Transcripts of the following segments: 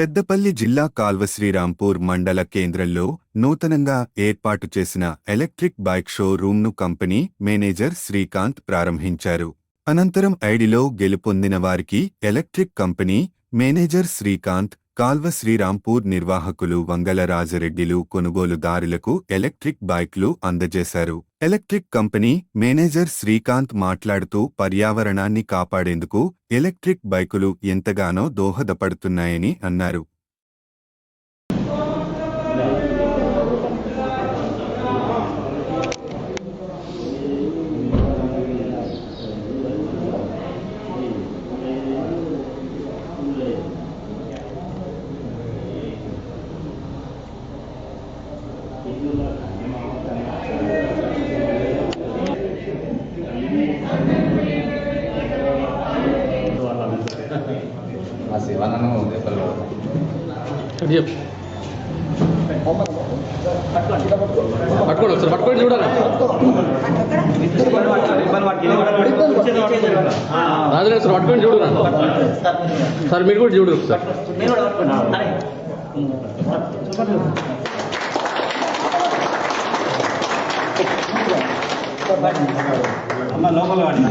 పెద్దపల్లి జిల్లా కాల్వశ్రీరాంపూర్ మండల కేంద్రంలో నూతనంగా ఏర్పాటు చేసిన ఎలక్ట్రిక్ బైక్ షో రూమ్ను కంపెనీ మేనేజర్ శ్రీకాంత్ ప్రారంభించారు. అనంతరం ఐడిలో గెలుపొందిన వారికి electric company manager Srikanth Kalva Srirampur నిర్వాహకులు వంగల రాజరెడ్డిలు కొనుగోలుదారులకు ఎలక్ట్రిక్ బైక్లు అందజేశారు. ఎలక్ట్రిక్ కంపెనీ మేనేజర్ శ్రీకాంత్ మాట్లాడుతూ పర్యావరణాన్ని కాపాడేందుకు ఎలక్ట్రిక్ బైకులు ఎంతగానో దోహదపడుతున్నాయని అన్నారు. ఆ అది చెప్పు పట్టుకోండి ఒకసారి పట్టుకోండి చూడాలి రాజుగారు సార్ పట్టుకోండి చూడు సార్ మీరు కూడా చూడు సార్ అమ్మ లోపల వాడిన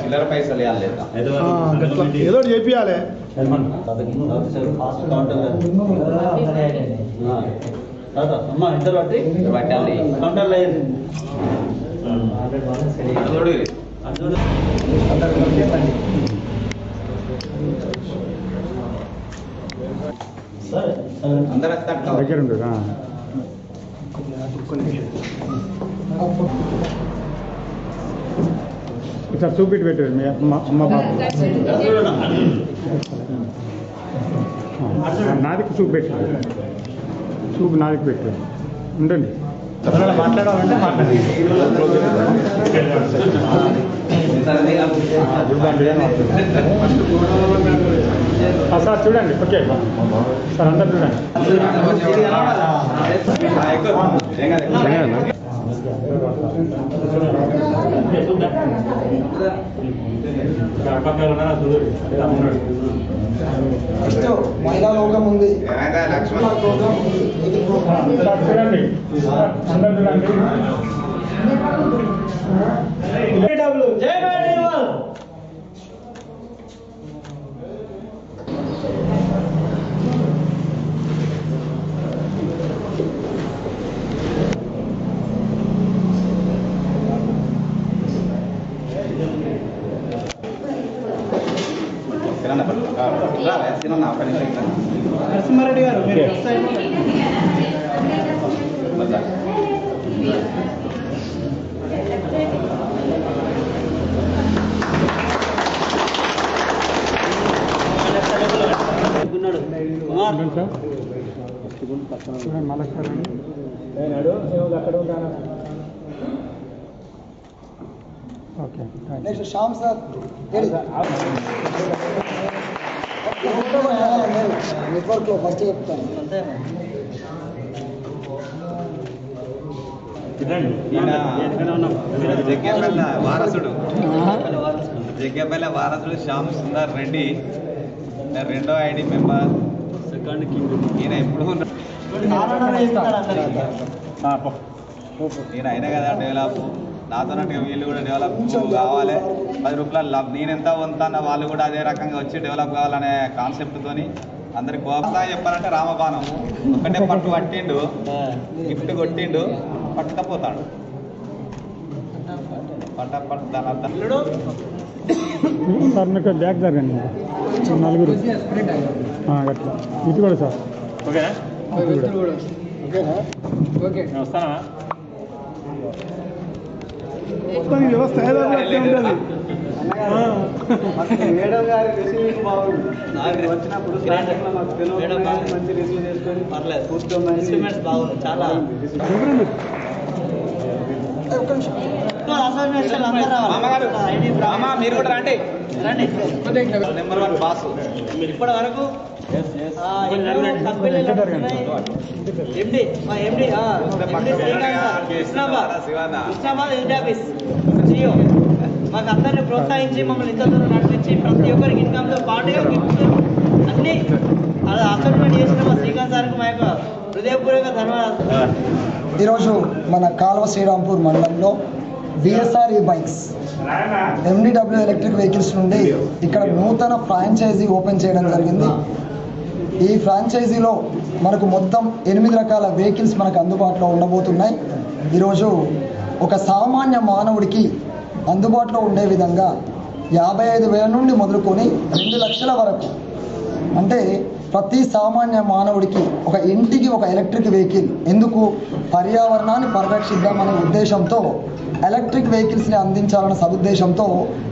చిల్లర పైసలు ఇవ్వాలి లేదా ఏదో ఒకటి చేపియాలి పట్టాలి చూడు అందరూ వస్తారు దగ్గర ఉండు ఆ. ఇట్లా చూపిటి పెట్టారు మీ అమ్మ బాబు నాదికి చూపు పెట్టారు చూపు నాదికి పెట్టారు ఉండండి మాట్లాడాలంటే సార్ చూడండి ఓకే సార్ అందరు చూడండి మహిళా లోకం ఉంది. లక్ష్మణ్ సార్ చూడండి అందరు చూడండి నరసింహారెడ్డి గారు మీరు ఓకే. Next Shyam sir. నెట్వర్క్లో ఫస్ట్ చెప్తాను జగ్గేపల్లి వారసుడు. జగ్గేపల్లి వారసుడు శ్యామ్ సుందర్ రెడ్డి రెండో ఐడి మెంబర్ ఈయన ఎప్పుడు ఉన్న- ఈయన అయినా కదా డెవలప్. నాతో నట్టుగా వీళ్ళు కూడా డెవలప్ కావాలి. పది రూపాయలు లాభం నేనెంత వంతాన వాళ్ళు కూడా అదే రకంగా వచ్చి డెవలప్ కావాలనే కాన్సెప్ట్ తోని అందరికి గోపా చెప్పాలంటే రామబాణం. ఒకటే పట్టు పట్టిండు. గిఫ్ట్ కొట్టిండు. పట్టుకపోతాడు. పట్ట పట్టు దాని అర్థం. సార్ మీకు బ్యాగ్ జరగండి. నలుగురు. అట్లా ఇటు కూడా సార్. ఇటు కూడా. మొత్తం ఈ వ్యవస్థ ఒకటి ఉంటుంది. మేడం గారి రిసీవింగ్ బాగుంది వచ్చినప్పుడు మంచి రిసీవ్ చేసుకొని పర్లేదు. కూర్చోమని బాగుంది. చాలా. ఎవరండి? మామగారు మామ మీరు కూడా రండి. రండి. Number one boss. ఇప్పటి వరకు ఎండి మా ఎండి పక్కన MD Srikanth sir Shivana. Krishnabad Krishnabad MD office. Jio మాకు అందరిని ప్రోత్సహించి మమ్మల్ని ఇంత దూరం నడిపించి ప్రతి ఒక్కరికి ఇన్కమ్తో పాటుగా గిఫ్ట్ అన్ని అసెస్మెంట్ చేసిన మా శ్రీకాంత్ సార్కి మా యొక్క హృదయపూర్వక ధన్యవాదాలు. ఈరోజు మన కాల్వ శ్రీరాంపూర్ మండలంలో బిఎస్ఆర్ ఈ బైక్స్ ఎండిడబ్ల్యూ ఎలక్ట్రిక్ వెహికల్స్ నుండి ఇక్కడ నూతన ఫ్రాంచైజీ ఓపెన్ చేయడం జరిగింది. ఈ ఫ్రాంచైజీలో మనకు మొత్తం ఎనిమిది రకాల వెహికల్స్ మనకు అందుబాటులో ఉండబోతున్నాయి. ఈరోజు ఒక సామాన్య మానవుడికి అందుబాటులో ఉండే విధంగా యాభై ఐదు వేల నుండి మొదలుకొని రెండు లక్షల వరకు అంటే ప్రతి సామాన్య మానవుడికి ఒక ఇంటికి ఒక ఎలక్ట్రిక్ వెహికల్ ఎందుకు? పర్యావరణాన్ని పరిరక్షిద్దామనే ఉద్దేశంతో ఎలక్ట్రిక్ వెహికల్స్ని అందించాలన్న సదుద్దేశంతో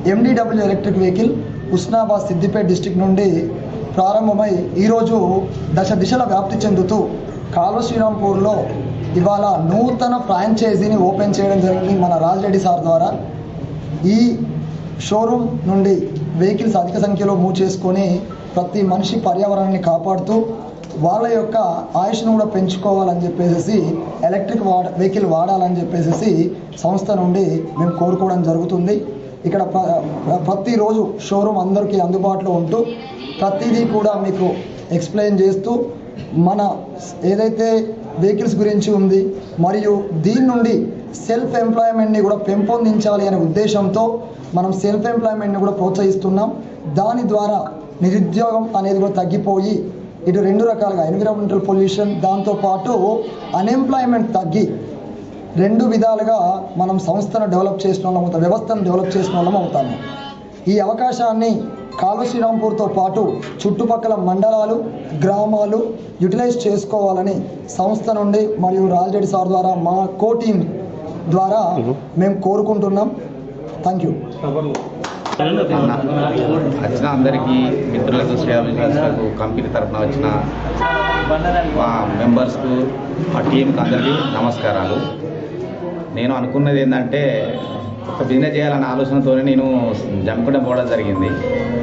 MDW electric vehicle Usnabad Siddipet district నుండి ప్రారంభమై ఈరోజు దశ దిశల వ్యాప్తి చెందుతూ కాలువ శ్రీరాంపూర్లో ఇవాళ నూతన ఫ్రాంచైజీని ఓపెన్ చేయడం జరిగింది మన రాజరెడ్డి సార్ ద్వారా. ఈ షోరూమ్ నుండి వెహికల్స్ అధిక సంఖ్యలో మూవ్ చేసుకొని ప్రతి మనిషి పర్యావరణాన్ని కాపాడుతూ వాళ్ళ యొక్క ఆయుష్ను కూడా పెంచుకోవాలని చెప్పేసి ఎలక్ట్రిక్ వాడ వెహికల్ వాడాలని చెప్పేసి సంస్థ నుండి మేము కోరుకోవడం జరుగుతుంది. ఇక్కడ ప్ర- ప్రతిరోజు షోరూమ్ అందరికీ అందుబాటులో ఉంటూ ప్రతిదీ కూడా మీకు ఎక్స్ప్లెయిన్ చేస్తూ మన ఏదైతే వెహికల్స్ గురించి ఉంది మరియు దీని నుండి సెల్ఫ్ ఎంప్లాయ్మెంట్ని కూడా పెంపొందించాలి అనే ఉద్దేశంతో మనం సెల్ఫ్ ఎంప్లాయ్మెంట్ని కూడా ప్రోత్సహిస్తున్నాం. దాని ద్వారా నిరుద్యోగం అనేది కూడా తగ్గిపోయి ఇటు రెండు రకాలుగా ఎన్విరాన్మెంటల్ పొల్యూషన్ దాంతోపాటు అన్ఎంప్లాయ్మెంట్ తగ్గి రెండు విధాలుగా మనం సంస్థను డెవలప్ చేసిన వాళ్ళం అవుతాం వ్యవస్థను డెవలప్ చేసిన వాళ్ళం అవుతాము. ఈ అవకాశాన్ని కాలువ శ్రీరాంపూర్తో పాటు చుట్టుపక్కల మండలాలు గ్రామాలు యూటిలైజ్ చేసుకోవాలని సంస్థ నుండి మరియు రాజిరెడ్డి సార్ ద్వారా మా కో టీం ద్వారా మేము కోరుకుంటున్నాం. థ్యాంక్ యూ వచ్చిన అందరికీ మిత్రులకు శ్రేయాభిలాషులకు కంపెనీ తరఫున వచ్చిన మా మెంబర్స్కు మా టీంకి అందరికీ నమస్కారాలు. నేను అనుకున్నది ఏంటంటే ఒక బిజినెస్ చేయాలన్న ఆలోచనతోనే నేను జంపడం పోవడం జరిగింది.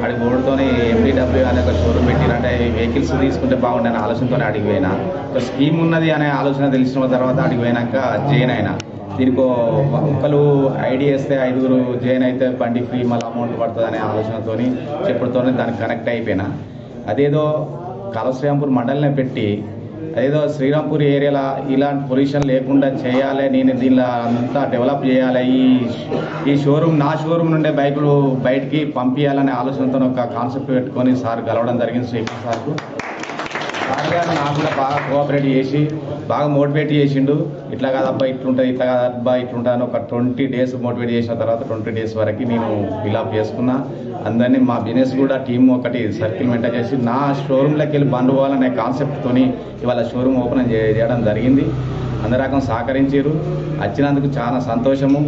అడిగి పోవడంతోనే ఎంపీడబ్ల్యూ అనే ఒక షోరూమ్ పెట్టినంటే వెహికల్స్ తీసుకుంటే బాగుండే అనే ఆలోచనతోనే అడిగి పోయినా. ఒక స్కీమ్ ఉన్నది అనే ఆలోచన తెలిసిన తర్వాత అడిగి పోయినాక జైన్ అయినా. దీనికి ఒకరు ఐడి వేస్తే ఐదుగురు జైన్ అయితే బండి ఫ్రీ మళ్ళీ అమౌంట్ పడుతుంది అనే ఆలోచనతోని చెప్పడంతోనే దానికి కనెక్ట్ అయిపోయినా. అదేదో కలశ్రీరాంపూర్ మండలనే పెట్టి ఏదో శ్రీరాంపూర్ ఏరియాలో ఇలాంటి పొల్యూషన్ లేకుండా చేయాలి నేను దీనిలో అంతా డెవలప్ చేయాలి. ఈ ఈ షోరూమ్ నా షోరూమ్ నుండే బైకులు బయటికి పంపించాలనే ఆలోచనతో ఒక కాన్సెప్ట్ పెట్టుకొని సార్ కలవడం జరిగింది శ్రీకృష్ణ సార్కు. సార్ గారు నాకు కూడా బాగా కోఆపరేట్ చేసి బాగా మోటివేట్ చేసిండు. ఇట్లా కాదబ్బా ఇట్లుంటుంది ఇట్లా కాదబ్బా ఇట్లుంటుంది అని ఒక ట్వంటీ డేస్ మోటివేట్ చేసిన తర్వాత ట్వంటీ డేస్ వరకు నేను ఫిలప్ చేసుకున్నా. అందరినీ మా బిజినెస్ కూడా టీం ఒకటి సర్కిల్ మెయింటైన్ చేసి నా షోరూమ్లోకి వెళ్ళి బండ్ పోవాలనే కాన్సెప్ట్తోని ఇవాళ షోరూమ్ ఓపెన్ చేయడం జరిగింది. అందరకం సహకరించారు వచ్చినందుకు చాలా సంతోషము.